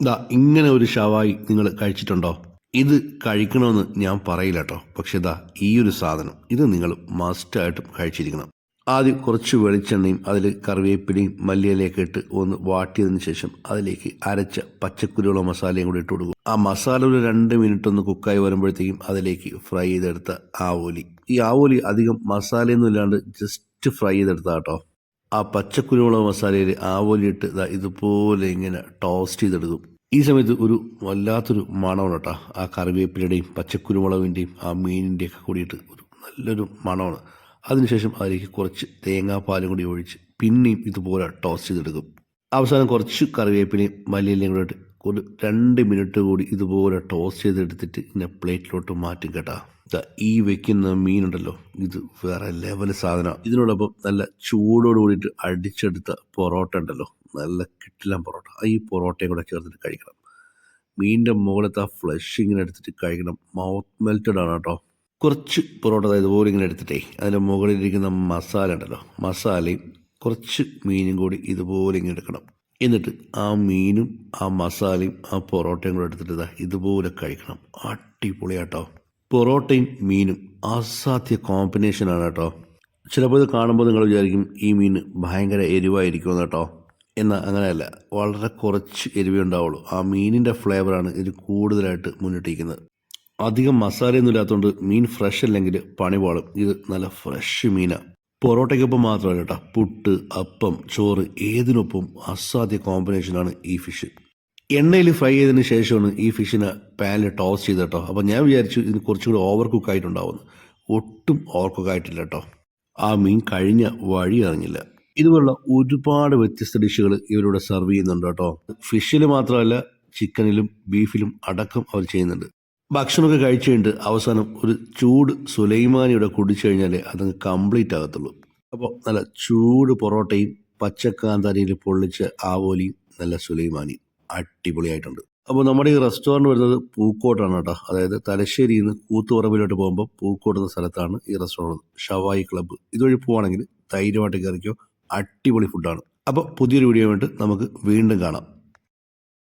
ദാ ഇങ്ങനെ ഒരു ഷവായി നിങ്ങൾ കഴിച്ചിട്ടുണ്ടോ? ഇത് കഴിക്കണമെന്ന് ഞാൻ പറയില്ല കേട്ടോ പക്ഷെ ദാ ഈ ഒരു സാധനം ഇത് നിങ്ങൾ മസ്റ്റായിട്ടും കഴിച്ചിരിക്കണം. ആദ്യം കുറച്ച് വെളിച്ചെണ്ണയും അതിൽ കറിവേപ്പിലയും മല്ലിയിലേക്ക് ഇട്ട് ഒന്ന് വാട്ടിയതിന് ശേഷം അതിലേക്ക് അരച്ച പച്ചക്കുരുള മസാലയും കൂടി ഇട്ട് കൊടുക്കും. ആ മസാല ഒരു രണ്ട് മിനിറ്റ് ഒന്ന് കുക്കായി വരുമ്പോഴത്തേക്കും അതിലേക്ക് ഫ്രൈ ചെയ്തെടുത്ത ആവോലി ഈ ആവോലി അധികം മസാലയൊന്നും ഇല്ലാണ്ട് ജസ്റ്റ് ഫ്രൈ ചെയ്തെടുത്ത കേട്ടോ ആ പച്ചക്കുരുമുളക് മസാലയിൽ ആവോലിയിട്ട് ഇതാ ഇതുപോലെ ഇങ്ങനെ ടോസ്റ്റ് ചെയ്തെടുക്കും. ഈ സമയത്ത് ഒരു വല്ലാത്തൊരു മണമാണ് കേട്ടോ. ആ കറിവേപ്പിലയുടെയും പച്ചക്കുരുമുളകിന്റെയും ആ മീനിന്റെയും ഒക്കെ കൂടിയിട്ട് ഒരു നല്ലൊരു മണമാണ്. അതിനുശേഷം അതിലേക്ക് കുറച്ച് തേങ്ങാപ്പാലും കൂടി ഒഴിച്ച് പിന്നെയും ഇതുപോലെ ടോസ്റ്റ് ചെയ്തെടുക്കും. അവസാനം കുറച്ച് കറിവേപ്പിലയും മല്ലിയിലയും കൂടെ ഇട്ട് ഒരു രണ്ട് മിനിറ്റ് കൂടി ഇതുപോലെ ടോസ് ചെയ്തെടുത്തിട്ട് ഇങ്ങനെ പ്ലേറ്റിലോട്ട് മാറ്റും കേട്ടാ. ഈ വെക്കുന്ന മീനുണ്ടല്ലോ ഇത് വേറെ ലെവൽ സാധനം. ഇതിനോടൊപ്പം നല്ല ചൂടോട് കൂടിയിട്ട് അടിച്ചെടുത്ത പൊറോട്ട ഉണ്ടല്ലോ നല്ല കിട്ടില്ല പൊറോട്ട. ഈ പൊറോട്ടയും കൂടെ ചേർത്തിട്ട് കഴിക്കണം. മീനിന്റെ മുകളിലത്തെ ആ ഫ്ലഷ് ഇങ്ങനെ എടുത്തിട്ട് കഴിക്കണം. മൗത്ത് മെൽറ്റഡ് ആണ് കേട്ടോ. കുറച്ച് പൊറോട്ട ഇതുപോലെ ഇങ്ങനെ എടുത്തിട്ടേ അതിന്റെ മുകളിലിരിക്കുന്ന മസാല ഉണ്ടല്ലോ മസാലയും കുറച്ച് മീനും കൂടി ഇതുപോലെ ഇങ്ങനെ എടുക്കണം. എന്നിട്ട് ആ മീനും ആ മസാലയും ആ പൊറോട്ടയും കൂടെ എടുത്തിട്ട് ഇതാ ഇതുപോലെ കഴിക്കണം. അടിപൊളിയാട്ടോ. പൊറോട്ടയും മീനും അസാധ്യ കോമ്പിനേഷനാണ് കേട്ടോ. ചിലപ്പോൾ ഇത് കാണുമ്പോൾ നിങ്ങൾ വിചാരിക്കും ഈ മീൻ ഭയങ്കര എരിവായിരിക്കുമെന്ന് കേട്ടോ. എന്നാൽ അങ്ങനെയല്ല. വളരെ കുറച്ച് എരിവേ ഉണ്ടാവുള്ളൂ. ആ മീനിന്റെ ഫ്ലേവറാണ് ഇതിൽ കൂടുതലായിട്ട് മുന്നിട്ടിരിക്കുന്നത്. അധികം മസാലയൊന്നും ഇല്ലാത്തതുകൊണ്ട് മീൻ ഫ്രഷ് അല്ലെങ്കിൽ പണി ഇത് നല്ല ഫ്രഷ് മീനാണ് പൊറോട്ടയ്ക്കൊപ്പം മാത്രമല്ല കേട്ടോ. പുട്ട് അപ്പം ചോറ് ഏതിനൊപ്പം അസാധ്യ കോമ്പിനേഷനാണ് ഈ ഫിഷ് എണ്ണയിൽ ഫ്രൈ ചെയ്തതിന് ശേഷമാണ് ഈ ഫിഷിനെ പാനിൽ ടോസ് ചെയ്ത് കേട്ടോ. അപ്പോൾ ഞാൻ വിചാരിച്ചു ഇതിന് കുറച്ചുകൂടി ഓവർ കുക്ക് ഒട്ടും ഓവർ കുക്ക് ആയിട്ടില്ല കേട്ടോ. ആ മീൻ കഴിഞ്ഞ വഴി അറിഞ്ഞില്ല. ഇതുപോലുള്ള ഒരുപാട് വ്യത്യസ്ത ഡിഷുകൾ ഇവരിവിടെ സെർവ് ചെയ്യുന്നുണ്ട് കേട്ടോ. ഫിഷിൽ മാത്രമല്ല ചിക്കനിലും ബീഫിലും അടക്കം അവർ ചെയ്യുന്നുണ്ട്. ഭക്ഷണമൊക്കെ കഴിച്ചുകൊണ്ട് അവസാനം ഒരു ചൂട് സുലൈമാനിയുടെ കുടിച്ചു കഴിഞ്ഞാലേ അതങ്ങ് കംപ്ലീറ്റ് ആകത്തുള്ളൂ. അപ്പോൾ നല്ല ചൂട് പൊറോട്ടയും പച്ചക്കാന്താരിയിൽ പൊള്ളിച്ച ആവോലിയും നല്ല സുലൈമാനിയും അടിപൊളിയായിട്ടുണ്ട്. അപ്പോൾ നമ്മുടെ ഈ റെസ്റ്റോറന്റ് വരുന്നത് പൂക്കോട്ടാണ് കേട്ടോ. അതായത് തലശ്ശേരിയിൽ നിന്ന് കൂത്തുപറമ്പിലോട്ട് പോകുമ്പോൾ പൂക്കോട്ട് എന്ന സ്ഥലത്താണ് ഈ റെസ്റ്റോറന്റ് ഷവായി ക്ലബ്ബ്. ഇതുവഴി പോവാണെങ്കിൽ ധൈര്യമായിട്ട് കയറിക്കോ. അടിപൊളി ഫുഡാണ് അപ്പോൾ പുതിയൊരു വീഡിയോ വേണ്ടി നമുക്ക് വീണ്ടും കാണാം.